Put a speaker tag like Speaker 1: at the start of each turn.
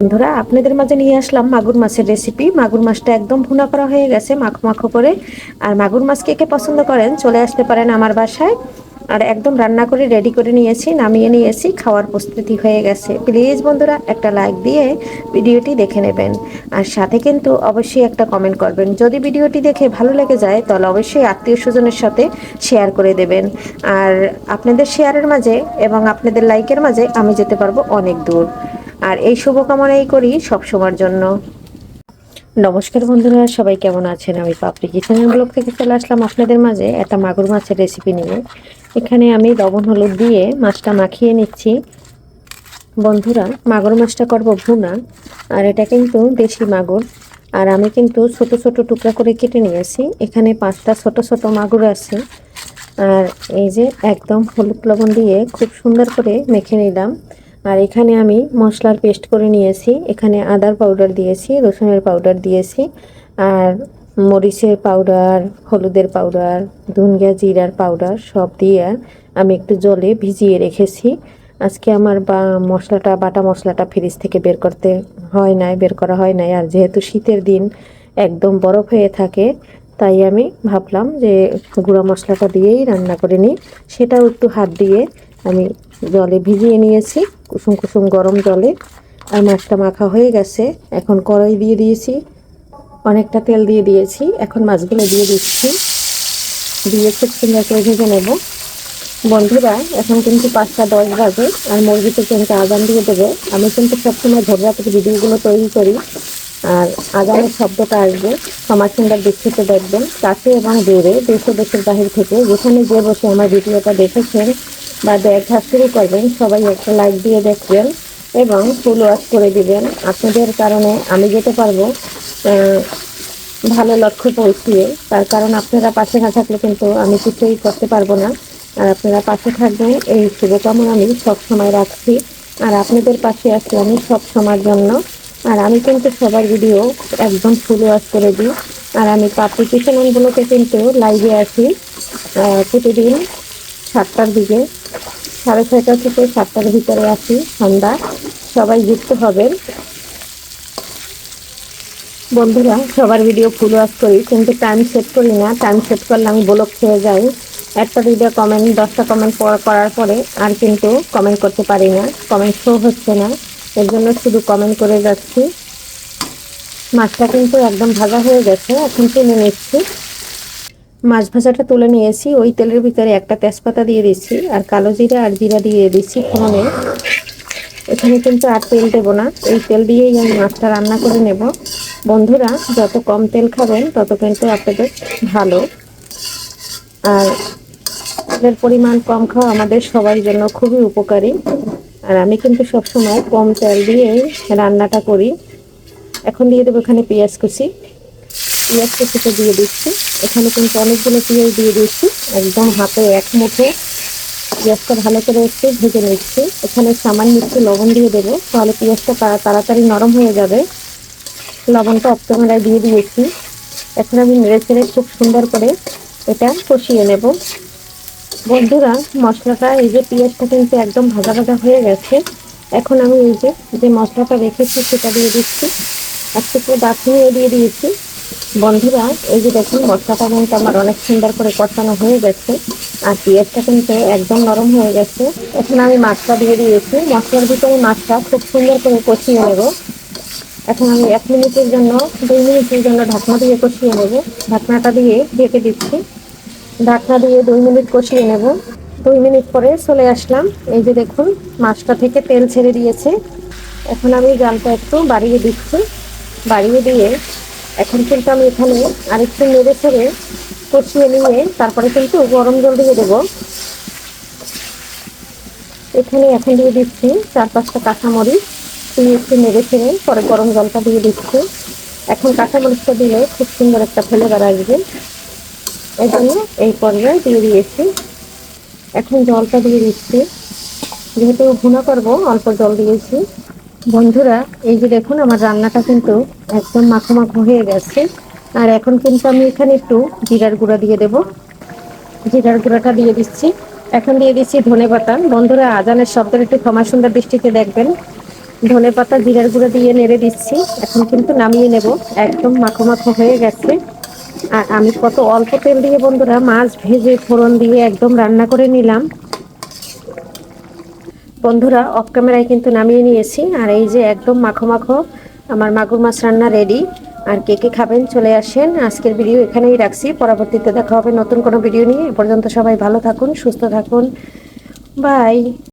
Speaker 1: বন্ধুরা, আপনাদের মাঝে নিয়ে আসলাম মাগুর মাছের রেসিপি মাগুর মাছটা একদম ভুনা করা হয়ে গেছে মাখো মাখো করে। আর মাগুর মাছ কে কে পছন্দ করেন, চলে আসতে পারেন আমার বাসায়। আর একদম রান্না করে রেডি করে নিয়েছি, নামিয়ে নিয়েছি, খাওয়ার প্রস্তুতি হয়ে গেছে। প্লিজ বন্ধুরা, একটা লাইক দিয়ে ভিডিওটি দেখে নেবেন। আর সাথে কিন্তু অবশ্যই একটা কমেন্ট করবেন। যদি ভিডিওটি দেখে ভালো লেগে যায়, তাহলে অবশ্যই আত্মীয় স্বজনের সাথে শেয়ার করে দেবেন। আর আপনাদের শেয়ারের মাঝে এবং আপনাদের লাইকের মাঝে আমি যেতে পারব অনেক দূর। আর এই শুভকামনাই করি সবসময়ের জন্য। নমস্কার বন্ধুরা, সবাই কেমন আছেন? আমি পাপড়ি কিচেনের ব্লগ থেকে চলে আসলাম আপনাদের মাঝে একটা মাগুর মাছের রেসিপি নিয়ে। এখানে আমি লবণ, হলুদ দিয়ে মাছটা মাখিয়ে নিচ্ছি। বন্ধুরা, মাগুর মাছটা করব ভুনা, আর এটা কিন্তু দেশি মাগুর। আর আমি কিন্তু ছোট ছোট টুকরা করে কেটে নিয়েছি। এখানে পাঁচটা ছোট ছোট মাগুর আছে। আর এই যে একদম হলুদ লবণ দিয়ে খুব সুন্দর করে মেখে নিলাম। আর এখানে আমি মশলার পেস্ট করে নিয়েছি। এখানে আদার পাউডার দিয়েছি, রসুনের পাউডার দিয়েছি, আর মরিচের পাউডার, হলুদের পাউডার ধুনগা জিরার পাউডার সব দিয়ে আমি একটু জলে ভিজিয়ে রেখেছি। আজকে আমার বা মশলাটা, বাটা মশলাটা ফ্রিজ থেকে বের করতে হয় নাই, বের করা হয় নাই। আর যেহেতু শীতের দিন একদম বরফ হয়ে থাকে, তাই আমি ভাবলাম যে গুঁড়া মশলাটা দিয়েই রান্না করে নিই। সেটাও একটু হাত দিয়ে আমি জলে ভিজিয়ে নিয়েছি, কুসুম কুসুম গরম জলে। আর মাছটা মাখা হয়ে গেছে, এখন কড়াই দিয়ে দিয়েছি, অনেকটা তেল দিয়ে দিয়েছি, এখন মাছগুলো দিয়ে দিচ্ছি। দিয়ে খুব সুন্দর করে ভেজে নেব। বন্ধুরা, এখন কিন্তু পাঁচটা দশ বাজে, আর মুরগিতে কিন্তু আজান দিয়ে দেবে। আমি কিন্তু সবসময় রাতে ভিডিওগুলো তৈরি করি, আর আজানের শব্দটা আসবে, সমাজ সুন্দর দৃষ্টিতে দেখবেন, কাছে এবং দূরে, দেশ দেশের বাহির থেকে, যেখানে যে বসে আমার ভিডিওটা দেখেছেন বা দেখা শুরু করবেন, সবাই একটা লাইক দিয়ে দেখবেন এবং ফুল ওয়াশ করে দিবেন। আপনাদের কারণে আমি যেতে পারব ভালো লক্ষ্য পৌঁছিয়ে। তার কারণ আপনারা পাশে না থাকলে কিন্তু আমি কিছুই করতে পারব না। আর আপনারা পাশে থাকবেন, এই শুভকামনা আমি সব সময় রাখছি। আর আপনাদের পাশে আছি আমি সব সময়ের জন্য। আর আমি কিন্তু সবার ভিডিও একদম ফুল ওয়াশ করে দিই। আর আমি পাপড়ি কিচেনগুলোকে কিন্তু লাইভে আছি প্রতিদিন সাতটার দিকে। সাড়ে ছয়টা থেকে সাতটার ভিতরে আসি সন্ধ্যা। সবাই যুক্ত হবেন। বন্ধুরা, সবার ভিডিও ফুল ওয়াশ করি, কিন্তু টাইম সেট করি না। টাইম সেট করলে আমি ব্লক খেয়ে যাই। একটা ভিডিও কমেন্ট দশটা কমেন্ট করার পরে আর কিন্তু কমেন্ট করতে পারি না। কমেন্ট শো হচ্ছে না। এর জন্য শুধু কমেন্ট করে যাচ্ছি। মাছটা কিন্তু একদম ভাজা হয়ে গেছে, এখন টেনে নিচ্ছি। মাছ ভাজাটা তুলে নিয়েছি, ওই তেলের ভিতরে একটা তেজপাতা দিয়ে দিচ্ছি আর কালো জিরা আর জিরা দিয়ে দিচ্ছি ফোনে এখানে কিন্তু আর তেল দেবো না, এই তেল দিয়েই আমি মাছটা রান্না করে নেব। বন্ধুরা, যত কম তেল খাবেন, তত কিন্তু আপনাদের ভালো। আর তেলের পরিমাণ কম খাওয়া আমাদের সবার জন্য খুবই উপকারী। আর আমি কিন্তু সবসময় কম তেল দিয়েই রান্নাটা করি। এখন দিয়ে দেবো এখানে পেঁয়াজ কুচি। পেঁয়াজ কুচিটা দিয়ে দিচ্ছি। এখানে কিন্তু অনেকগুলো পেঁয়াজ দিয়ে দিচ্ছি একদম হাতে এক মুঠে পেঁয়াজটা ভালো করে একটু ভেজে নিচ্ছি। এখানে সামান্য একটু লবণ দিয়ে দেবো, তাহলে পেঁয়াজটা তাড়াতাড়ি নরম হয়ে যাবে। লবণটা অফ ক্যামেরায় দিয়ে দিয়েছি। এখন আমি নেড়ে চেড়ে খুব সুন্দর করে এটা কষিয়ে নেব। বন্ধুরা, মশলাটা, এই যে পেঁয়াজটা কিন্তু একদম ভাজা ভাজা হয়ে গেছে। এখন আমি এই যে যে মশলাটা রেখেছি সেটা দিয়ে দিচ্ছি। একটু করে দাঁতনিয়ে দিয়ে দিয়েছি। বন্ধুরা, এই যে দেখুন মশলাটা কিন্তু আমার অনেক সুন্দর করে কষানো হয়ে গেছে, আর পেঁয়াজটা কিন্তু একদম নরম হয়ে গেছে। এখন আমি মাছটা দিয়ে দিয়েছি। মশলার ভিতরে মাছটা খুব সুন্দর করে কষিয়ে নেব। এখন আমি এক মিনিটের জন্য, দুই মিনিটের জন্য ঢাকনা দিয়ে কষিয়ে নেব। ঢাকনাটা দিয়ে ঢেকে দিচ্ছি। ঢাকনা দিয়ে দুই মিনিট কষিয়ে নেব। দুই মিনিট পরে চলে আসলাম। এই যে দেখুন, মাছটা থেকে তেল ছেড়ে দিয়েছে। এখন আমি জালটা একটু বাড়িয়ে দিচ্ছি। বাড়িয়ে দিয়ে এখন কিন্তু আমি এখানে আরেকটু নেড়ে ছেড়ে কষিয়ে নিয়ে তারপরে কিন্তু গরম জল দিয়ে দেবো। এখানে এখন দিয়ে দিচ্ছি চার পাঁচটা কাঁচামরিচ। দিয়ে একটু নেড়ে ছেড়ে পরে গরম জলটা দিয়ে দিচ্ছি। এখন কাঁচামরিচটা দিলে খুব সুন্দর একটা ফ্লেভার আসবে। এই জন্য এই পর্যায়ে দিয়ে দিয়েছি। এখন জলটা দিয়ে দিচ্ছি। যেহেতু ভুনা করব, অল্প জল দিয়েছি। বন্ধুরা, এই যে দেখুন, আমার রান্নাটা কিন্তু একদম মাখো মাখো হয়ে গেছে। আর এখন কিন্তু আমি এখানে একটু জিরার গুঁড়া দিয়ে দেব। জিরার গুঁড়াটা দিয়ে দিচ্ছি। এখন দিয়ে দিচ্ছি ধনে পাতা। বন্ধুরা, আজানের শব্দের একটু ক্ষমা সুন্দর দৃষ্টিতে দেখবেন। ধনে পাতা, জিরার গুঁড়ো দিয়ে নেড়ে দিচ্ছি। এখন কিন্তু নামিয়ে নেব। একদম মাখো মাখো হয়ে গেছে। আর আমি কত অল্প তেল দিয়ে বন্ধুরা, মাছ ভেজে ফোড়ন দিয়ে একদম রান্না করে নিলাম। বন্ধুরা অফ ক্যামেরায় কিন্তু নামিয়ে নিয়েছি। আর এই যে একদম মাখো মাখো আমার মাগুর মাছ রান্না রেডি আর কে কে খাবেন চলে আসেন। আজকের ভিডিও এখানেই রাখছি। পরবর্তীতে দেখা হবে নতুন কোনো ভিডিও নিয়ে। এ পর্যন্ত সবাই ভালো থাকুন, সুস্থ থাকুন। বাই